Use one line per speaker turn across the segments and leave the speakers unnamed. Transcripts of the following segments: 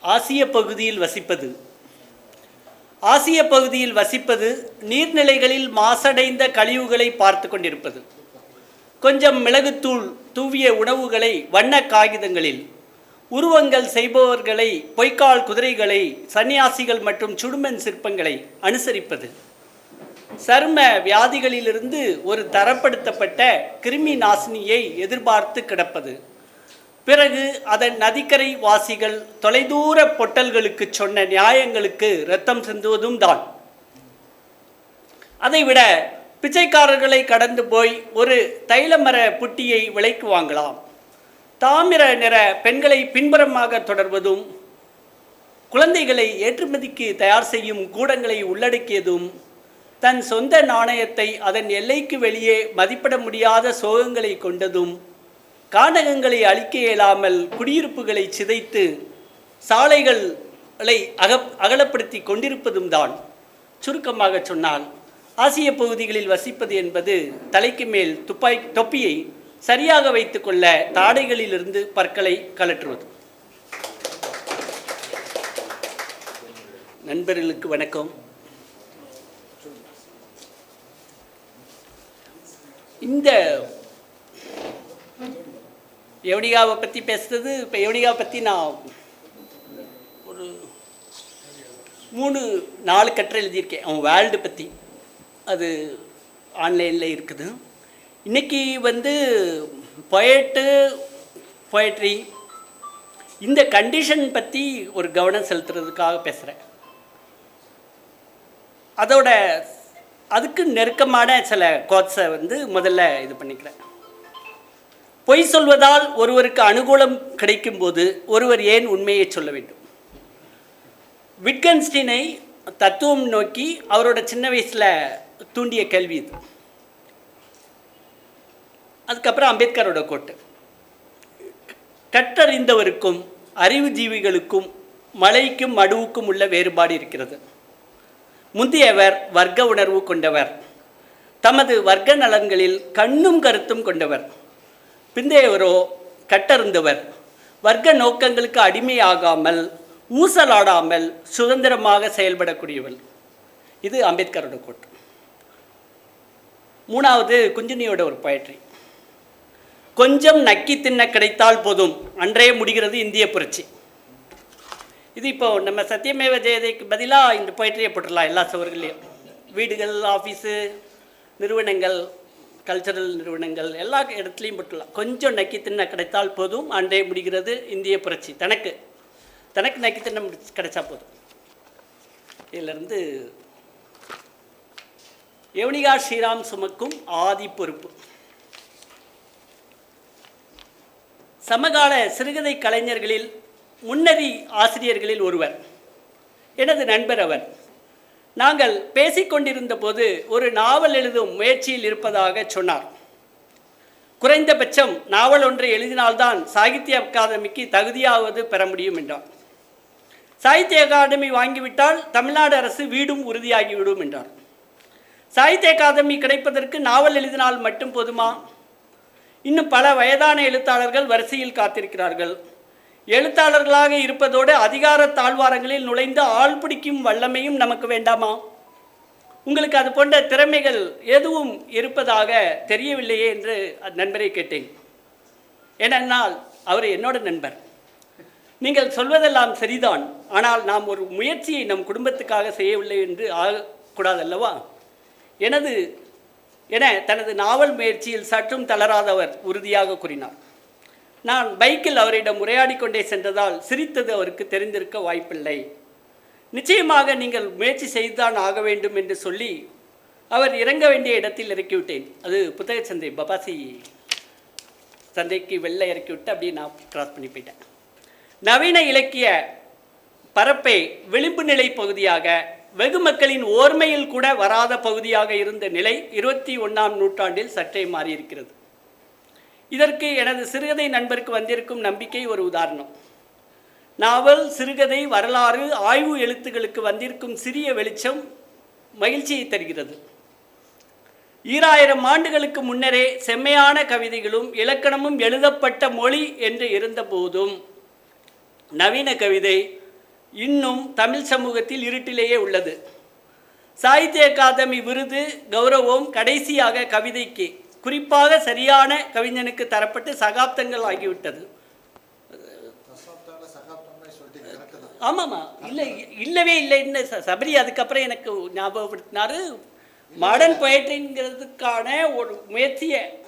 ஆசிய பகுதியில் வசிப்பது. ஆசிய பகுதியில் வசிப்பது நீர்நிலைகளில் மாசடைந்த கழிவுகளை பார்த்து கொண்டிருப்பது. கொஞ்சம் மிளகுத்தூள் தூவிய உணவுகளை வண்ண காகிதங்களில். உருவங்கள் செய்பவர்களை பொய்க்கால் குதிரைகளை சன்னியாசிகள் மற்றும் சுடுமன் சிற்பங்களை அனுசரிப்பது. சரும வியாதிகளிலிருந்து ஒரு தரப்படுத்தப்பட்ட கிருமி நாசினியை எதிர்பார்த்து கிடப்பது. பிறகு அதன் நதிக்கரை வாசிகள் தொலைதூர பொட்டல்களுக்கு சொன்ன நியாயங்களுக்கு ரத்தம் சிந்துவதும் தான். அதைவிட பிச்சைக்காரர்களை கடந்து போய் ஒரு தைலமர புட்டியை விலைக்கு வாங்கலாம். தாமிர நிற பெண்களை பின்புறமாக தொடர்வதும் குழந்தைகளை ஏற்றுமதிக்கு தயார் செய்யும் கூடங்களை உள்ளடக்கியதும் தன் சொந்த நாணயத்தை அதன் எல்லைக்கு வெளியே மதிப்பிட முடியாத சோகங்களை கொண்டதும் கானகங்களை அழிக்க இயலாமல் குடியிருப்புகளை சிதைத்து சாலைகளை அக அகலப்படுத்தி கொண்டிருப்பதும் தான். சுருக்கமாக சொன்னால் ஆசிய பகுதிகளில் வசிப்பது என்பது தலைக்கு மேல் துப்பாய் தொப்பியை சரியாக வைத்துக்கொள்ள தாடைகளிலிருந்து பற்களை கலற்றுவது. நண்பர்களுக்கு வணக்கம். இந்த யோனிகாவை பற்றி பேசுறது இப்போ யோனிகாவை பற்றி நான் ஒரு மூணு நாலு கட்டுரை எழுதியிருக்கேன். அவன் வேர்ல்டு பற்றி அது ஆன்லைனில் இருக்குது. இன்றைக்கி வந்து பொயட்டு பொயட்ரி இந்த கண்டிஷன் பற்றி ஒரு கவனம் செலுத்துறதுக்காக பேசுகிறேன் அதோட அதுக்கு நெருக்கமான சில கோட்ஸை வந்து முதல்ல இது பண்ணிக்கிறேன். பொய் சொல்வதால் ஒருவருக்கு அனுகூலம் கிடைக்கும்போது ஒருவர் ஏன் உண்மையை சொல்ல வேண்டும்? விட்கன்ஸ்டீனை தத்துவம் நோக்கி அவரோட சின்ன வயசில் தூண்டிய கேள்வி இது. அதுக்கப்புறம் அம்பேத்கரோட கோட்டு. கற்றறிந்தவருக்கும் அறிவு ஜீவிகளுக்கும் மலைக்கும் மடுவுக்கும் உள்ள வேறுபாடு இருக்கிறது. முந்தையவர் வர்க்க உணர்வு கொண்டவர். தமது வர்க்க நலன்களில் கண்ணும் கருத்தும் கொண்டவர். பிந்தையவரோ கட்டறிந்தவர் வர்க்க நோக்கங்களுக்கு அடிமையாகாமல் ஊசலாடாமல் சுதந்திரமாக செயல்படக்கூடியவள். இது அம்பேத்கரோட கோட்டு மூணாவது குஞ்சினியோட ஒரு poetry. கொஞ்சம் நக்கி தின்ன கிடைத்தால் போதும். அன்றே முடிகிறது இந்திய புரட்சி. இது இப்போ நம்ம சத்தியமேவ ஜெயதைக்கு பதிலாக இந்த பொயிட்ரியை போட்டுடலாம் எல்லா சுவர்களையும் வீடுகள் ஆஃபீஸு நிறுவனங்கள் கல்ச்சரல் நிறுவனங்கள் எல்லா இடத்துலையும் பட்டுலாம் கொஞ்சம் நக்கி தின்ன கிடைத்தால் போதும். அன்றே முடிகிறது. இந்திய புரட்சி. தனக்கு. தனக்கு நக்கி தின்ன முடிச்சு கிடைச்சா போதும். இதிலிருந்து யவனிகா ஸ்ரீராம் சுமக்கும் ஆதி பொறுப்பு. சமகால சிறுகதை கலைஞர்களில் முன்னறி ஆசிரியர்களில் ஒருவர். எனது நண்பர் அவர் நாங்கள் பேசிக்கொண்டிருந்த போது ஒரு நாவல் எழுதும் முயற்சியில் இருப்பதாக சொன்னார். குறைந்தபட்சம் நாவல் ஒன்றை எழுதினால்தான் சாகித்ய அகாதமிக்கு தகுதியாவது பெற முடியும் என்றார். சாகித்ய அகாடமி வாங்கிவிட்டால் தமிழ்நாடு அரசு வீடும் உறுதியாகிவிடும் என்றார். சாகித்ய அகாதமி கிடைப்பதற்கு நாவல் எழுதினால் மட்டும் போதுமா? இன்னும் பல வயதான எழுத்தாளர்கள் வரிசையில் காத்திருக்கிறார்கள். எழுத்தாளர்களாக இருப்பதோடு அதிகார தாழ்வாரங்களில் நுழைந்து ஆள் பிடிக்கும் வல்லமையும் நமக்கு வேண்டாமா? உங்களுக்கு அது போன்ற திறமைகள் எதுவும் இருப்பதாக தெரியவில்லையே என்று அந் நண்பரை கேட்டேன். ஏனென்னால் அவர் என்னோட நண்பர். நீங்கள் சொல்வதெல்லாம் சரிதான். ஆனால் நாம் ஒரு முயற்சியை நம் குடும்பத்துக்காக செய்யவில்லை என்று ஆகக்கூடாதல்லவா? எனது என தனது நாவல் முயற்சியில் சற்றும் தளராதவர் உறுதியாக கூறினார். நான் பைக்கில் அவரிடம் உரையாடி கொண்டே சென்றதால் சிரித்தது அவருக்கு தெரிந்திருக்க வாய்ப்பில்லை. நிச்சயமாக நீங்கள் முயற்சி செய்துதான் ஆக வேண்டும் என்று சொல்லி அவர் இறங்க வேண்டிய இடத்தில் இறக்கிவிட்டேன். அது புத்தக சந்தை பபாசி சந்தைக்கு வெளில இறக்கிவிட்டு அப்படியே நான் கிராஸ் பண்ணி போயிட்டேன். நவீன இலக்கிய பரப்பை விளிம்பு நிலை பகுதியாக வெகு மக்களின் ஓர்மையில் கூட வராத பகுதியாக இருந்த நிலை இருபத்தி ஒன்றாம் நூற்றாண்டில் சற்றே மாறியிருக்கிறது. இதற்கு எனது சிறுகதை நண்பருக்கு வந்திருக்கும் நம்பிக்கை ஒரு உதாரணம். நாவல் சிறுகதை வரலாறு ஆய்வு எழுத்துகளுக்கு வந்திருக்கும் சிறிய வெளிச்சம் மகிழ்ச்சியை தருகிறது. ஈராயிரம் ஆண்டுகளுக்கு முன்னரே செம்மையான கவிதைகளும் இலக்கணமும் எழுதப்பட்ட மொழி என்று இருந்தபோதும் நவீன கவிதை இன்னும் தமிழ் சமூகத்தில் இருட்டிலேயே உள்ளது. சாகித்ய அகாதமி விருது கௌரவம் கடைசியாக கவிதைக்கு குறிப்பாக சரியான கவிஞனுக்கு தரப்பட்டு சகாப்தங்கள் ஆகிவிட்டது. ஆமாம்மா இல்லை இல்லவே இல்லைன்னு ச- சபரி அதுக்கப்புறம் எனக்கு ஞாபகப்படுத்தினாரு மாடர்ன் பொயட்ரிங்கிறதுக்கான ஒரு முயற்சியை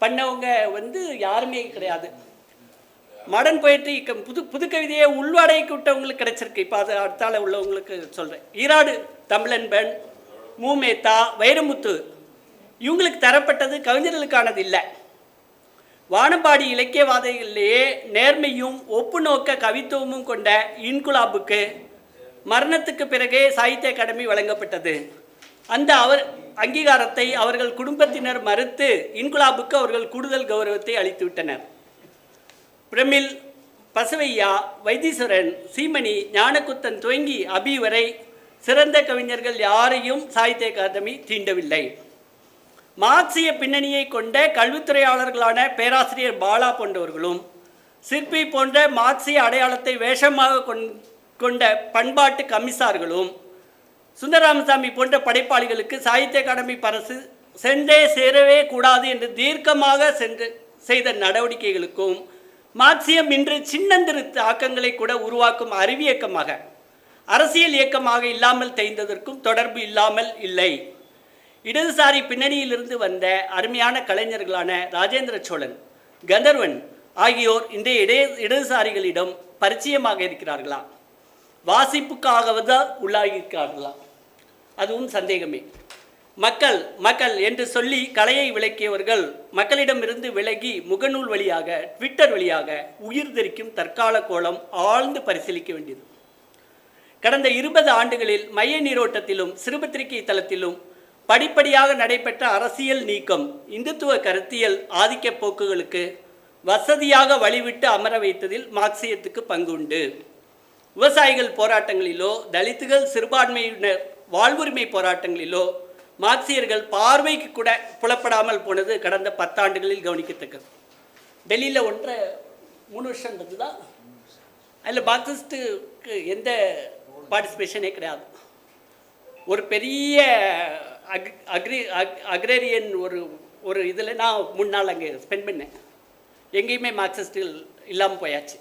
பண்ணவங்க வந்து யாருமே கிடையாது. மாடர்ன் பொயட்ரி புது புது கவிதையை உள்வாடகைக்கு விட்டவங்களுக்கு கிடைச்சிருக்கு. இப்போ அது அடுத்தால உள்ளவங்களுக்கு சொல்கிறேன் ஈராடு தமிழன்பன் மூமேத்தா வைரமுத்து. இவங்களுக்கு தரப்பட்டது கவிஞர்களுக்கானது இல்லை. வானம்பாடி இலக்கியவாதிகளிலேயே நேர்மையும் ஒப்புநோக்க கவித்துவமும் கொண்ட இன்குலாபுக்கு மரணத்துக்கு பிறகே சாகித்ய அகாடமி வழங்கப்பட்டது. அந்த அவர் அங்கீகாரத்தை அவர்கள் குடும்பத்தினர் மறுத்து இன்குலாபுக்கு அவர்கள் கூடுதல் கௌரவத்தை அளித்துவிட்டனர். பிரமில் பிரமிழ் பசவையா வைத்தீஸ்வரன் சீமணி ஞானகுத்தன் துவங்கி அபி வரை சிறந்த கவிஞர்கள் யாரையும் சாகித்ய அகாதமி தீண்டவில்லை. மார்க்சிய பின்னணியை கொண்ட கல்வித்துறையாளர்களான பேராசிரியர் பாலா போன்றவர்களும் சிற்பி போன்ற மார்க்சிய அடையாளத்தை வேஷமாக கொண்- கொண்ட பண்பாட்டு கமிசார்களும் சுந்தரராமசாமி போன்ற படைப்பாளிகளுக்கு சாகித்ய அகாடமி பரசு சென்றே சேரவே கூடாது என்று தீர்க்கமாக சென்று செய்த நடவடிக்கைகளுக்கும் மார்க்சியம் இன்று சின்னந்திரு தாக்கங்களை கூட உருவாக்கும் அறிவியக்கமாக அரசியல் இயக்கமாக இல்லாமல் தேய்ந்ததற்கும் தொடர்பு இல்லாமல் இல்லை. இடதுசாரி பின்னணியிலிருந்து வந்த அருமையான கலைஞர்களான ராஜேந்திர சோழன் கந்தர்வன் ஆகியோர் இன்றைய இடே இடதுசாரிகளிடம் பரிச்சயமாக இருக்கிறார்களா? வாசிப்புக்காகவதா உள்ளாகியிருக்கிறார்களா? அதுவும் சந்தேகமே. மக்கள் மக்கள் என்று சொல்லி கலையை விளக்கியவர்கள் மக்களிடமிருந்து விலகி முகநூல் வழியாக ட்விட்டர் வழியாக உயிர் தெரிக்கும் தற்கால கோலம் ஆழ்ந்து பரிசீலிக்க வேண்டியது. கடந்த இருபது ஆண்டுகளில் மைய நீரோட்டத்திலும் சிறுபத்திரிகை தளத்திலும் படிப்படியாக நடைபெற்ற அரசியல் நீக்கம் இந்துத்துவ கருத்தியல் ஆதிக்க போக்குகளுக்கு வசதியாக வழிவிட்டு அமர வைத்ததில் மார்க்சியத்துக்கு பங்குண்டு. விவசாயிகள் போராட்டங்களிலோ தலித்துகள் சிறுபான்மையினர் வாழ்வுரிமை போராட்டங்களிலோ மார்க்சியர்கள் பார்வைக்கு கூட புலப்படாமல் போனது கடந்த பத்தாண்டுகளில் கவனிக்கத்தக்கது. டெல்லியில் ஒன்றரை மூணு வருஷன்றது தான் அதில் மார்க்சிஸ்ட்டுக்கு எந்த பார்ட்டிசிபேஷனே கிடையாது. ஒரு பெரிய அக் அக்ரி அக் அக்ரேரியன் ஒரு ஒரு இதில் நான் மூணு நாள் அங்கே ஸ்பெண்ட் பண்ணேன். எங்கேயுமே மார்க்சிஸ்டுகள் இல்லாமல் போயாச்சு.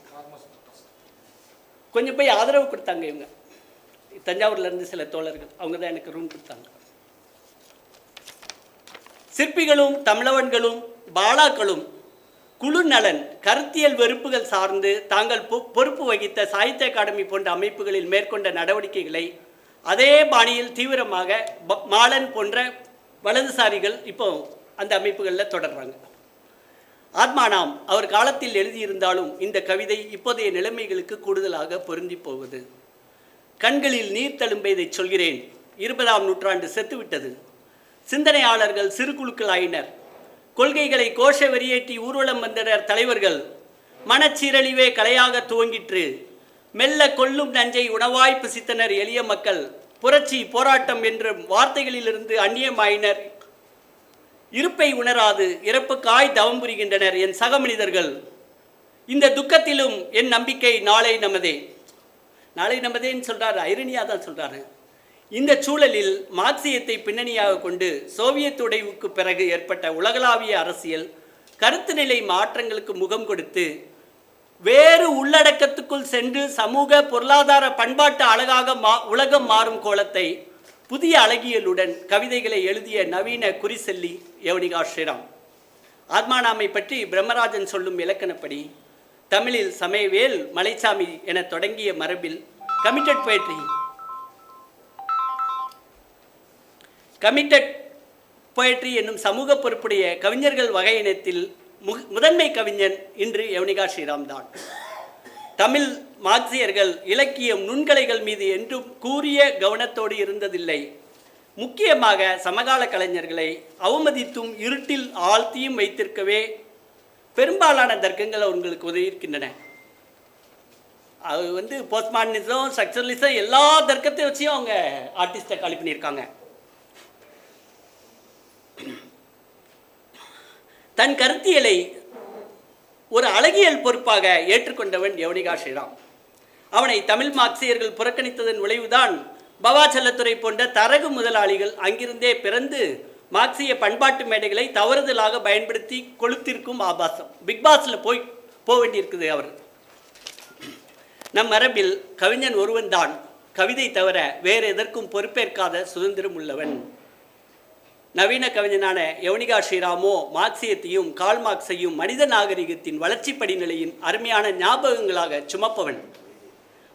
கொஞ்சம் போய் ஆதரவு கொடுத்தாங்க இவங்க. தஞ்சாவூர்லேருந்து சில தோழர்கள் அவங்க தான் எனக்கு ரூம் கொடுத்தாங்க. சிற்பிகளும் தமிழவன்களும் பாலாக்களும் குழு நலன் கருத்தியல் வெறுப்புகள் சார்ந்து தாங்கள் பொ- பொறுப்பு வகித்த சாகித்ய அகாடமி போன்ற அமைப்புகளில் மேற்கொண்ட நடவடிக்கைகளை அதே பாணியில் தீவிரமாக மாலன் போன்ற வலதுசாரிகள் இப்போ அந்த அமைப்புகளில் தொடர்றாங்க. ஆத்மானாம் அவர் காலத்தில் எழுதியிருந்தாலும் இந்த கவிதை இப்போதைய நிலைமைகளுக்கு கூடுதலாக பொருந்தி போவது கண்களில் நீர் தழும்பைதை சொல்கிறேன். இருபதாம் நூற்றாண்டு செத்துவிட்டது சிந்தனையாளர்கள் சிறு குழுக்களாயினர். கொள்கைகளை கோஷ வெறியேற்றி ஊர்வலம் வந்தனர் தலைவர்கள். மனச்சீரழிவே கலையாக துவங்கிற்று. மெல்ல கொல்லும் நஞ்சை உணவாய் புசித்தனர் எளிய மக்கள். புரட்சி போராட்டம் என்ற வார்த்தைகளிலிருந்து அந்நியமாயினர். இருப்பை உணராது இறப்புக்காய் தவம் புரிகின்றனர் என் சக மனிதர்கள். இந்த துக்கத்திலும் என் நம்பிக்கை நாளை நமதே. நாளை நமதேன்னு சொல்கிறார் ஐரணியாக தான் சொல்கிறாரு இந்த சூழலில் மார்க்சியத்தை பின்னணியாக கொண்டு சோவியத் உடைவுக்கு பிறகு ஏற்பட்ட உலகளாவிய அரசியல் கருத்து நிலை மாற்றங்களுக்கு முகம் கொடுத்து வேறு உள்ளடக்கத்துக்குள் சென்று சமூக பொருளாதார பண்பாட்டு அழகாக மா உலகம் மாறும் கோலத்தை புதிய அழகியலுடன் கவிதைகளை எழுதிய நவீன குறிசெல்லி யவனிகா ஸ்ரீராம். ஆத்மானாமை பற்றி பிரம்மராஜன் சொல்லும் இலக்கணப்படி தமிழில் சமயவேல் மலைச்சாமி என தொடங்கிய மரபில் கமிட்டட் poetry. கமிட்டட் poetry என்னும் சமூக பொறுப்புடைய கவிஞர்கள் வகையினத்தில் முதன்மை கவிஞன் இன்று யவனிகா ஸ்ரீராம் தான். தமிழ் மார்க்சியர்கள் இலக்கியம் நுண்கலைகள் மீது என்றும் கூறிய கவனத்தோடு இருந்ததில்லை. முக்கியமாக சமகால கலைஞர்களை அவமதித்தும் இருட்டில் ஆழ்த்தியும் வைத்திருக்கவே பெரும்பாலான தர்க்கங்கள் அவங்களுக்கு உதவியிருக்கின்றன. அது வந்து போஸ்ட்மார்டனிசம் ஸ்ட்ரக்சரலிசம் எல்லா தர்க்கத்தை வச்சும் அவங்க ஆர்டிஸ்டை காலி பண்ணியிருக்காங்க. தன் கருத்தியலை ஒரு அழகியல் பொறுப்பாக ஏற்றுக்கொண்டவன் யவனிகா ஸ்ரீராம். அவனை தமிழ் மார்க்சியர்கள் புறக்கணித்ததன் விளைவுதான் பவா போன்ற தரகு முதலாளிகள் அங்கிருந்தே பிறந்து மார்க்சிய பண்பாட்டு மேடைகளை தவறுதலாக பயன்படுத்தி கொளுத்திருக்கும் ஆபாசம். பிக் பாஸில் போய் போக வேண்டியிருக்குது அவர். நம் மரபில் கவிஞன் ஒருவன்தான். கவிதை தவிர வேறு எதற்கும் பொறுப்பேற்காத சுதந்திரம் உள்ளவன். நவீன கவிஞனான யவனிகா ஸ்ரீராமோ மார்க்சியத்தையும் கால் மார்க்ஸையும் மனித நாகரிகத்தின் வளர்ச்சி படிநிலையின் அருமையான ஞாபகங்களாக சுமப்பவன்.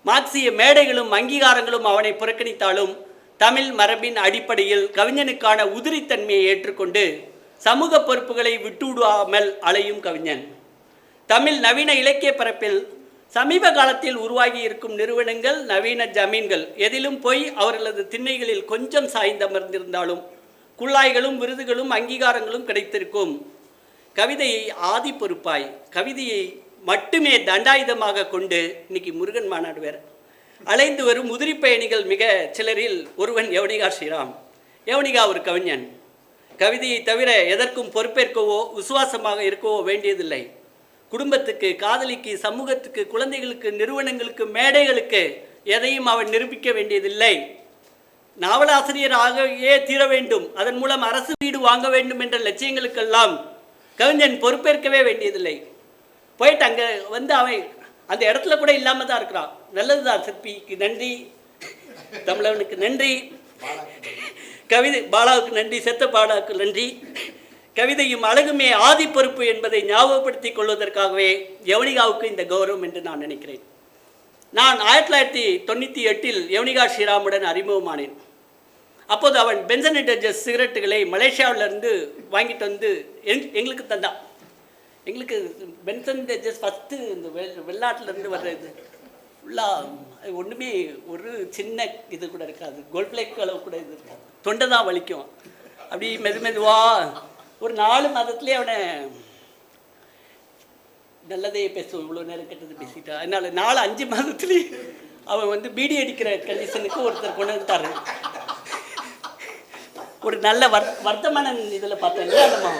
மார்க்சிய மேடைகளும் அங்கீகாரங்களும் அவனை புறக்கணித்தாலும் தமிழ் மரபின் அடிப்படையில் கவிஞனுக்கான உதிரித்தன்மையை ஏற்றுக்கொண்டு சமூக பொறுப்புகளை விட்டுவிடாமல் அலையும் கவிஞன். தமிழ் நவீன இலக்கிய பரப்பில் சமீப காலத்தில் உருவாகி இருக்கும் நிறுவனங்கள் நவீன ஜமீன்கள். எதிலும் போய் அவர்களது திண்ணைகளில் கொஞ்சம் சாய்ந்தமர்ந்திருந்தாலும் குள்ளாய்களும் விருதுகளும் அங்கீகாரங்களும் கிடைத்திருக்கும். கவிதையை ஆதி பொறுப்பாய் கவிதையை மட்டுமே தண்டாயுதமாக கொண்டு இன்னைக்கு முருகன் மாநாடு வேற. அலைந்து வரும் உதிரி பயணிகள் மிக சிலரில் ஒருவன் யவனிகா ஸ்ரீராம். யவனிகா ஒரு கவிஞன். கவிதையை தவிர எதற்கும் பொறுப்பேற்கவோ விசுவாசமாக இருக்கவோ வேண்டியதில்லை. குடும்பத்துக்கு காதலிக்கு சமூகத்துக்கு குழந்தைகளுக்கு நிறுவனங்களுக்கு மேடைகளுக்கு எதையும் அவன் நிரூபிக்க வேண்டியதில்லை. நாவலாசிரியராகவே தீர வேண்டும். அதன் மூலம் அரசு வீடு வாங்க வேண்டும் என்ற லட்சியங்களுக்கெல்லாம் கவிஞன் பொறுப்பேற்கவே வேண்டியதில்லை. போயிட்டு அங்கே வந்து அவன் அந்த இடத்துல கூட இல்லாமல் தான் இருக்கிறான். நல்லதுதான் சிற்பிக்கு நன்றி. தமிழவனுக்கு நன்றி. கவிதை பாலாவுக்கு நன்றி செத்த பாலாவுக்கு நன்றி. கவிதையும் அழகுமே ஆதி பொறுப்பு என்பதை ஞாபகப்படுத்திக் கொள்வதற்காகவே யவனிகாவுக்கு இந்த கௌரவம் என்று நான் நினைக்கிறேன். நான் ஆயிரத்தி தொள்ளாயிரத்தி தொண்ணூற்றி எட்டில் யவனிகா ஸ்ரீராமுடன் அறிமுகமானேன். அப்போது அவன் பென்சன் டஜஸ் சிகரெட்டுகளை மலேசியாவிலிருந்து வாங்கிட்டு வந்து எங் எங்களுக்கு தந்தான். எங்களுக்கு பென்சன் டஜஸ் ஃபஸ்ட்டு இந்த வெ வெளிநாட்டிலேருந்து வர்றது ஃபுல்லாக ஒன்றுமே ஒரு சின்ன இது கூட இருக்காது. கோல்ட் அளவு கூட இது இருக்காது. தொண்டை தான் வலிக்கும். அப்படி மெது மெதுவா ஒரு நாலு மாதத்துலேயே அவனை நல்லதே பேசுவோம் இவ்வளோ நேரம் கெட்டது பேசிட்டா. அதனால நாலு அஞ்சு மாதத்துலேயே அவன் வந்து பீடி அடிக்கிற கண்டிஷனுக்கு ஒருத்தர் கொண்டு வந்துட்டாரு ஒரு நல்ல வர் வர்த்தமானன் இதில் பார்த்தோம் இல்லையா நம்ம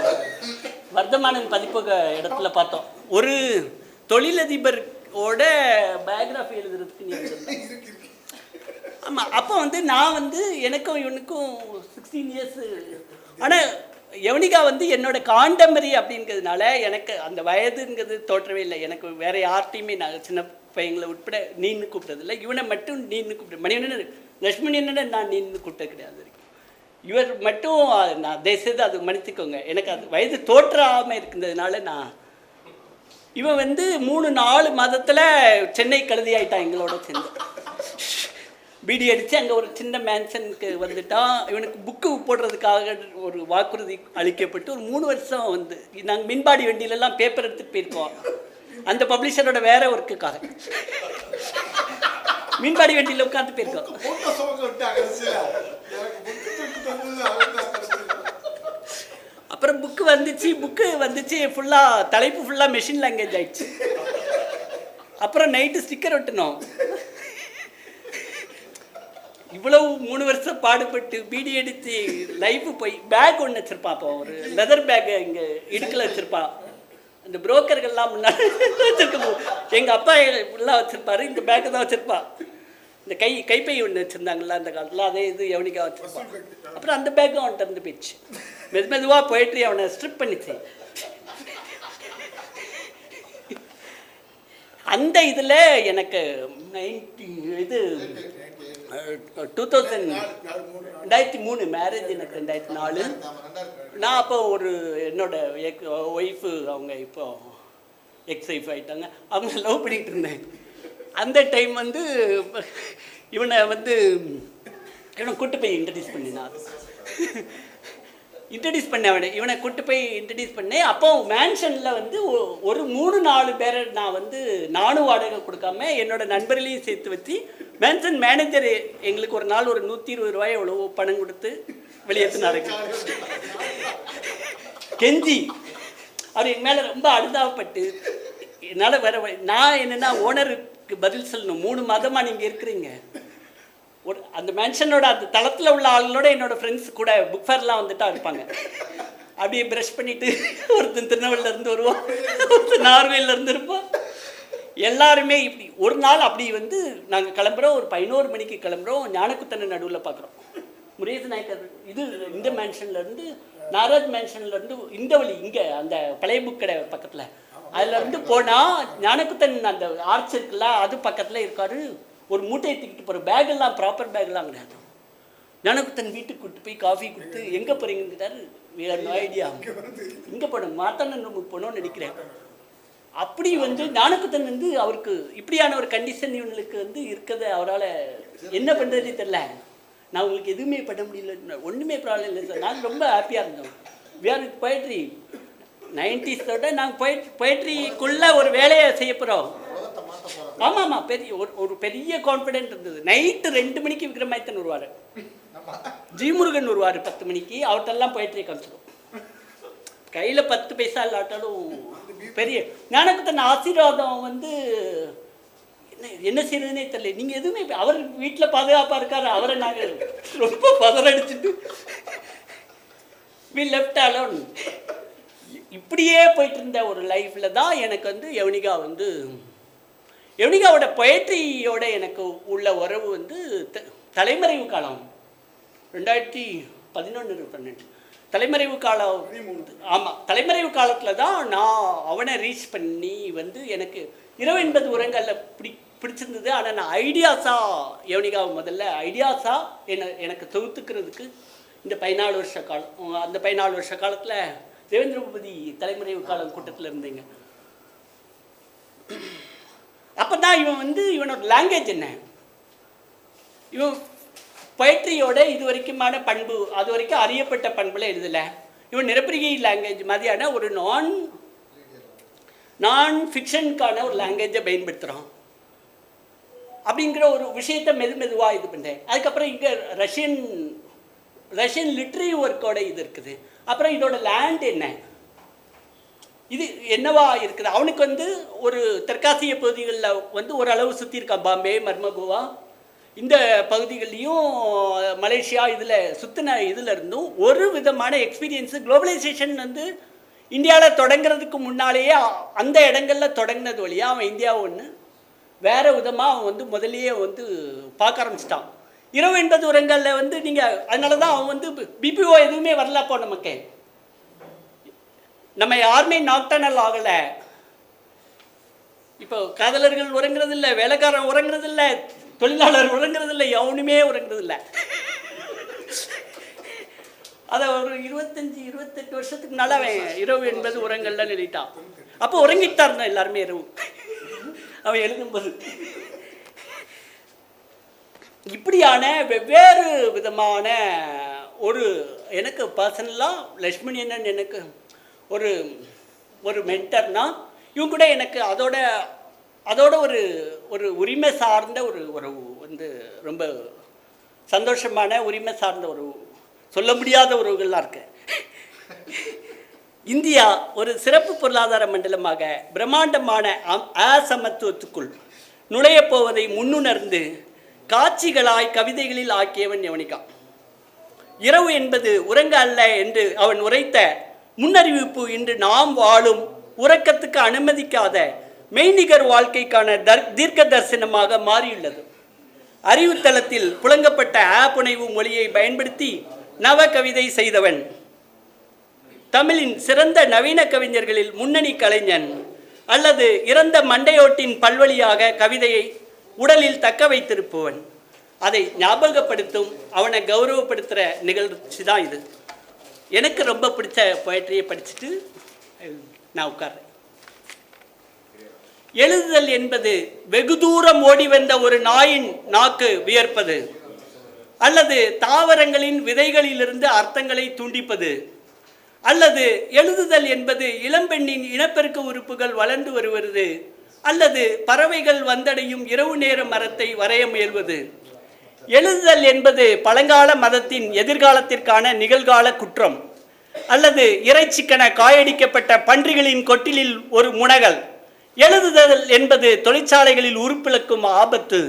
வர்த்தமானன் பதிப்பக இடத்துல பார்த்தோம். ஒரு தொழிலதிபரோட பயோகிராஃபி எழுதுறதுக்கு நீ ஆமாம் அப்போ வந்து நான் வந்து எனக்கும் இவனுக்கும் சிக்ஸ்டீன் இயர்ஸ் ஆனால் யவனிகா வந்து என்னோட காண்டம்பரி அப்படிங்கிறதுனால எனக்கு அந்த வயதுங்கிறது தோற்றவே இல்லை. எனக்கு வேற யார்ட்டையுமே நான் சின்ன பையங்களை உட்பட நீன்னு கூப்பிட்டதில்லை இவனை மட்டும் நீன்னு கூப்பிட்டு மணிவண்ணன் லட்சுமணியண்ணனை நான் நீன்னு கூப்பிட்டது கிடையாது இவர் மட்டும் நான் தயவுசெய்து அது மன்னித்துக்கோங்க எனக்கு அது வயது தோற்றாமல் இருக்கிறதுனால நான் இவன் வந்து மூணு நாலு மாதத்தில் சென்னை கழுதி ஆயிட்டான் எங்களோட சேர்ந்து. பீடி அடித்து அங்கே ஒரு சின்ன மேன்ஷனுக்கு வந்துட்டான் இவனுக்கு புக்கு போடுறதுக்காக ஒரு வாக்குறுதி அளிக்கப்பட்டு ஒரு மூணு வருஷம் வந்து நாங்கள் மின்பாடி வண்டியிலலாம் பேப்பர் எடுத்துகிட்டு போயிருக்கோம். அந்த பப்ளிஷரோட வேற ஒர்க்குக்காக மின்பாடி வண்டியில் உட்காந்து போயிருக்கோம். அப்புறம் புக்கு வந்துச்சு புக்கு வந்துச்சு ஃபுல்லாக தலைப்பு ஃபுல்லாக மெஷின் லாங்குவேஜ் ஆயிடுச்சு. அப்புறம் நைட்டு ஸ்டிக்கர் ஒட்டணும் இவ்வளவு மூணு வருஷம் பாடுபட்டு பீடி அடித்து லைஃப் போய் பேக் ஒன்று வச்சிருப்பான் அப்போ ஒரு லெதர் பேக்கை இங்கே இடுக்கில் வச்சிருப்பான் அந்த புரோக்கர்கள்லாம் முன்னாடி வச்சிருக்க எங்கள் அப்பா ஃபுல்லாக வச்சுருப்பாரு இந்த பேக்கு தான் வச்சிருப்பான் இந்த கை கைப்பை ஒன்று வச்சுருந்தாங்கல்ல அந்த காலத்தில் அதே இது எவனிக்காக வச்சிருப்பான் அப்புறம் அந்த பேக்கும் அவன்கிட்ட இருந்து போயிடுச்சு. மெது மெதுவாக போயிட்டு அவனை ஸ்ட்ரிப் பண்ணிச்சு. அந்த இதில் எனக்கு நைன்டி இது டூ தௌசண்ட் ரெண்டாயிரத்தி மூணு மேரேஜ் எனக்கு ரெண்டாயிரத்தி நாலு. நான் அப்போ ஒரு என்னோட ஒய்ஃபு அவங்க இப்போ எக்ஸ் ஒய்ஃப் ஆயிட்டாங்க. அவங்க லவ் பண்ணிட்டு இருந்தேன். அந்த டைம் வந்து இவனை வந்து இவனை கூட்டு போய் இன்ட்ரடியூஸ் பண்ணினான். இன்ட்ரடியூஸ் பண்ண அவனை. இவனை கூட்டு போய் இன்ட்ரடியூஸ் பண்ணேன் அப்போ மேன்ஷனில் வந்து ஒ- ஒரு மூணு நாலு பேரை நான் வந்து நானும் வாடகை கொடுக்காம என்னோட நண்பர்களையும் சேர்த்து வச்சு மேன்ஷன் மேனேஜர் எங்களுக்கு ஒரு நாள் ஒரு நூற்றி இருபது ரூபாய் எவ்வளோ பணம் கொடுத்து வெளியேற்றினாருங்க கெஞ்சி. அவர் என் மேலே ரொம்ப அனுதாபப்பட்டு என்னால் வர நான் என்னென்னா ஓனருக்கு பதில் சொல்லணும். மூணு மாதமாக நீங்கள் இருக்கிறீங்க. ஒரு அந்த மேன்ஷனோட அந்த தளத்தில் உள்ள ஆளுங்களோட என்னோட ஃப்ரெண்ட்ஸ் கூட புக் ஃபேர்லாம் வந்துட்டா இருப்பாங்க. அப்படியே ப்ரஷ் பண்ணிட்டு ஒருத்தன் திருநெல்வேலியிலேருந்து வருவான் ஒருத்தன் நார்வேலேருந்து இருப்போம் இருப்பான். எல்லாருமே இப்படி ஒரு நாள் அப்படி வந்து நாங்கள் கிளம்புறோம் ஒரு பதினோரு மணிக்கு கிளம்புறோம் ஞானக்குத்தனை நடுவில் பார்க்குறோம் முருகேச நாயக்கர் இது இந்த மேன்ஷன்லேருந்து நாராஜ் இந்த வழி இங்கே அந்த பழைய புக் கடை பக்கத்தில். அதுலேருந்து போனால் ஞானக்குத்தன் அந்த ஆர்ச் இருக்குல்ல அது பக்கத்தில் இருக்காரு. ஒரு மூட்டையை தூக்கிட்டு போகிற பேக்கெல்லாம் ப்ராப்பர் பேக்கெல்லாம் கிடையாது. ஞானக்குத்தன் வீட்டுக்கு கூட்டு போய் காஃபி கொடுத்து எங்கே போகிறீங்கன்னு கேட்டாரு நோ ஐடியா இங்கே போனோம் ரூமுக்கு போகணும்னு நினைக்கிறேன். அப்படி வந்து ஞானக்குத்தன் வந்து அவருக்கு இப்படியான ஒரு கண்டிஷன் இவங்களுக்கு வந்து இருக்கிறத அவரால் என்ன பண்ணுறதே தெரில நான் உங்களுக்கு எதுவுமே பண்ண முடியல. ஒன்றுமே ப்ராப்ளம் இல்லை சார். நாங்கள் ரொம்ப ஹாப்பியாக இருந்தோம். We are with poetry. நைன்டிஸோட நாங்கள் poet poetryக்குள்ள ஒரு வேலையை செய்ய போகிறோம் ஆமாம் ஆமாம் பெரிய ஒரு ஒரு பெரிய கான்ஃபிடென்ட் இருந்தது. நைட்டு ரெண்டு மணிக்கு விக்ரமாயத்தன் வருவார். ஜிமுருகன் வருவார் பத்து மணிக்கு. அவர்கிட்டெல்லாம் போயிட்ரி காமிச்சிடும் கையில் பத்து பைசா இல்லாட்டாலும் பெரிய ஞானக்குத்தன் ஆசீர்வாதம் வந்து என்ன என்ன செய்யறதுனே தெரியல. நீங்கள் எதுவுமே அவர் வீட்டில் பாதுகாப்பாக இருக்காரு அவரை நாங்கள் ரொம்ப பதறடிச்சிட்டு வி லெஃப்ட் அலோன் இப்படியே போயிட்டு இருந்த ஒரு லைஃப்பில் தான் எனக்கு வந்து யவனிகா வந்து யவனிகாவோட பொயட்ரியோட எனக்கு உள்ள உறவு வந்து த- தலைமறைவு காலம். ரெண்டாயிரத்தி பதினொன்று பன்னெண்டு. தலைமறைவு காலம் ஆமாம் தலைமறைவு காலத்தில் தான் நான் அவனை ரீச் பண்ணி வந்து எனக்கு இரவு என்பது உரங்களில் பிடி பிடிச்சிருந்தது. ஆனால் நான் ஐடியாஸாக யவனிகாவை முதல்ல ஐடியாஸாக என்ன எனக்கு தொகுத்துக்கிறதுக்கு இந்த பதினாலு வருஷ காலம் அந்த பதினாலு வருஷ காலத்தில் தேவேந்திர பூபதி தலைமறைவு காலம் கூட்டத்தில் இருந்தீங்க. அப்போ தான் இவன் வந்து இவனோட லாங்குவேஜ் என்ன? இவன் பொயட்ரியோட இது வரைக்குமான பண்பு அது வரைக்கும் அறியப்பட்ட பண்பில் எழுதலை. இவன் நிரப்பிரிகை லாங்குவேஜ் மாதிரியான ஒரு நான் நான் ஃபிக்ஷனுக்கான ஒரு லாங்குவேஜை பயன்படுத்துகிறான் அப்படிங்கிற ஒரு விஷயத்தை மெது மெதுவாக இது பண்ணுறேன் அதுக்கப்புறம் இங்கே ரஷ்யன் ரஷ்யன் லிட்ரரி ஒர்க்கோட இது இருக்குது. அப்புறம் இதோட லேண்ட் என்ன? இது என்னவா இருக்குது? அவனுக்கு வந்து ஒரு தெற்காசிய பகுதிகளில் வந்து ஓரளவு சுற்றி இருக்கான் பாம்பே மர்மகோவா இந்த பகுதிகள்லையும் மலேசியா இதில் சுற்றின இதில் இருந்தும் ஒரு விதமான எக்ஸ்பீரியன்ஸு குளோபலைசேஷன் வந்து இந்தியாவில் தொடங்குறதுக்கு முன்னாலேயே அந்த இடங்களில் தொடங்கினது வழியாக அவன் இந்தியா ஒன்று வேறு விதமாக அவன் வந்து முதல்லயே வந்து பார்க்க ஆரம்பிச்சிட்டான். இரவு என்பது உரங்களில் வந்து நீங்கள் அதனால தான் அவன் வந்து பிபிஓ எதுவுமே வரல அப்போ நமக்கு. நம்ம யாருமே நாக்டனல் ஆகலை. இப்போ காதலர்கள் உறங்குறது இல்லை வேலைக்காரன் உறங்குறது இல்லை தொழிலாளர் உறங்குறது இல்லை எவனுமே உறங்குறது இல்லை அதை ஒரு இருபத்தஞ்சி இருபத்தெட்டு வருஷத்துக்கு முன்னால் அவன் இரவு என்பது உரங்கள்ல எழுதிட்டான் அப்போ உறங்கிட்டு தான் இருந்தான் எல்லாருமே இரவு. அவன் எழுதும்போது. இப்படியான வெவ்வேறு விதமான ஒரு எனக்கு பர்சனலாக லக்ஷ்மணி அண்ணன் எனக்கு ஒரு ஒரு மென்டர்னால் இவங்க கூட எனக்கு அதோட அதோட ஒரு ஒரு உரிமை சார்ந்த ஒரு உறவு வந்து ரொம்ப சந்தோஷமான உரிமை சார்ந்த ஒரு சொல்ல முடியாத உறவுகள்லாம் இருக்கு. இந்தியா ஒரு சிறப்பு பொருளாதார மண்டலமாக பிரம்மாண்டமான அம்- அசமத்துவத்துக்குள் நுழையப் போவதை முன்னுணர்ந்து காட்சிகளாய் கவிதைகளில் ஆக்கியவன் எவனிக்கான் இரவு என்பது உறங்க அல்ல என்று அவன் உரைத்த முன்னறிவிப்பு இன்று நாம் வாழும் உறக்கத்துக்கு அனுமதிக்காத மெய்நிகர் வாழ்க்கைக்கான தர் தீர்க்க தரிசனமாக மாறியுள்ளது. அறிவுத்தளத்தில் புழங்கப்பட்ட ஆப்புனைவு புனைவு மொழியை பயன்படுத்தி நவ கவிதை செய்தவன் தமிழின் சிறந்த நவீன கவிஞர்களில் முன்னணி கலைஞன் அல்லது இறந்த மண்டையோட்டின் பல்வழியாக கவிதையை உடலில் தக்க வைத்திருப்பவன். அதை ஞாபகப்படுத்தும் அவனை கௌரவப்படுத்துகிற நிகழ்ச்சி தான் இது. எனக்கு ரொம்ப பிடிச்ச போய்ட்ரியை படிச்சுட்டு நான் உட்கார்றேன். எழுதுதல் என்பது வெகு தூரம் ஓடி வந்த ஒரு நாயின் நாக்கு வியர்ப்பது அல்லது தாவரங்களின் விதைகளிலிருந்து அர்த்தங்களை துண்டிப்பது அல்லது எழுதுதல் என்பது இளம்பெண்ணின் இனப்பெருக்க உறுப்புகள் வளர்ந்து வருவது அல்லது பறவைகள் வந்தடையும் இரவு நேர மரத்தை வரைய முயல்வது. எழுதுதல் என்பது பழங்கால மதத்தின் எதிர்காலத்திற்கான நிகழ்கால குற்றம் அல்லது இறைச்சிக்கென காயடிக்கப்பட்ட பன்றிகளின் கொட்டிலில் ஒரு முனகல். எழுதுதல் என்பது தொழிற்சாலைகளில் உருப்பிழக்கும் ஆபத்து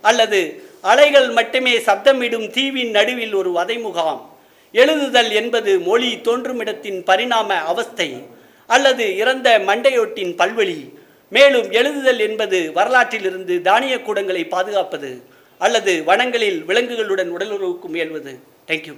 அல்லது அலைகள் மட்டுமே சப்தமிடும் தீவின் நடுவில் ஒரு வதைமுகாம். எழுதுதல் என்பது மொழி தோன்றுமிடத்தின் பரிணாம அவஸ்தை அல்லது இறந்த மண்டையொட்டின் பல்வழி மேலும் எழுதுதல் என்பது வரலாற்றிலிருந்து தானிய கூடங்களை பாதுகாப்பது. அல்லது வனங்களில் விலங்குகளுடன் உடலுறவுக்கு முயல்வது. தேங்க்யூ